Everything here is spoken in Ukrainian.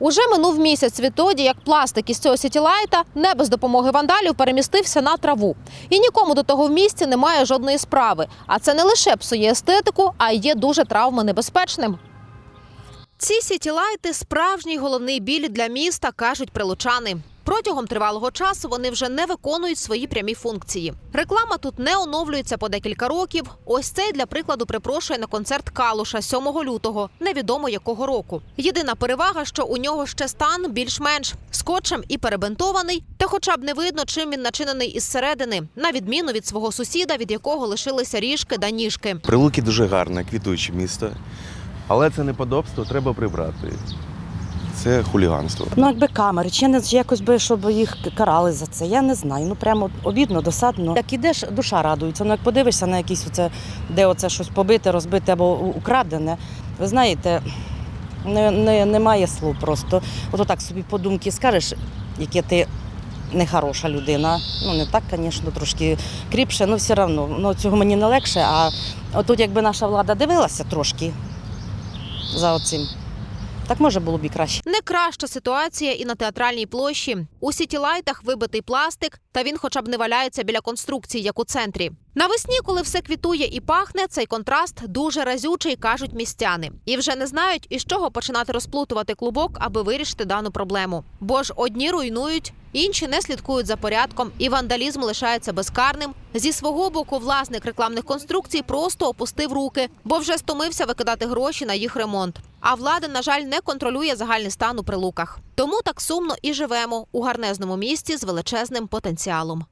Уже минув місяць відтоді, як пластик із цього сітілайта не без допомоги вандалів перемістився на траву. І нікому до того в місті немає жодної справи. А це не лише псує естетику, а й є дуже травмонебезпечним. Ці сітілайти справжній головний біль для міста, кажуть прилучани. Протягом тривалого часу вони вже не виконують свої прямі функції. Реклама тут не оновлюється по декілька років. Ось цей для прикладу припрошує на концерт Калуша 7 лютого, невідомо якого року. Єдина перевага, що у нього ще стан більш-менш скотчем і перебинтований, та хоча б не видно, чим він начинений із середини, на відміну від свого сусіда, від якого лишилися ріжки да ніжки. Прилуки дуже гарне, квітуюче місто. Але це неподобство треба прибрати. Це хуліганство. Ну, якби камери, чи не якось би, щоб їх карали за це. Я не знаю. Ну прямо обідно, досадно. Як ідеш, душа радується. Ну як подивишся на якісь оце, де оце щось побите, розбите або украдене. Ви знаєте, не, не, немає слов просто. От так собі подумки скажеш, яке ти нехороша людина. Ну не так, звісно, трошки кріпше, але все одно. Ну, цього мені не легше. А отут, якби наша влада дивилася трошки за оцим, так може було б і краще. Краща ситуація і на театральній площі. У сітілайтах вибитий пластик, та він хоча б не валяється біля конструкцій, як у центрі. Навесні, коли все квітує і пахне, цей контраст дуже разючий, кажуть містяни. І вже не знають, із чого починати розплутувати клубок, аби вирішити дану проблему. Бо ж одні руйнують, інші не слідкують за порядком, і вандалізм лишається безкарним. Зі свого боку, власник рекламних конструкцій просто опустив руки, бо вже стомився викидати гроші на їх ремонт. А влада, на жаль, не контролює загальний стан у прилуках. Тому так сумно і живемо у гарнезному місті з величезним потенціалом.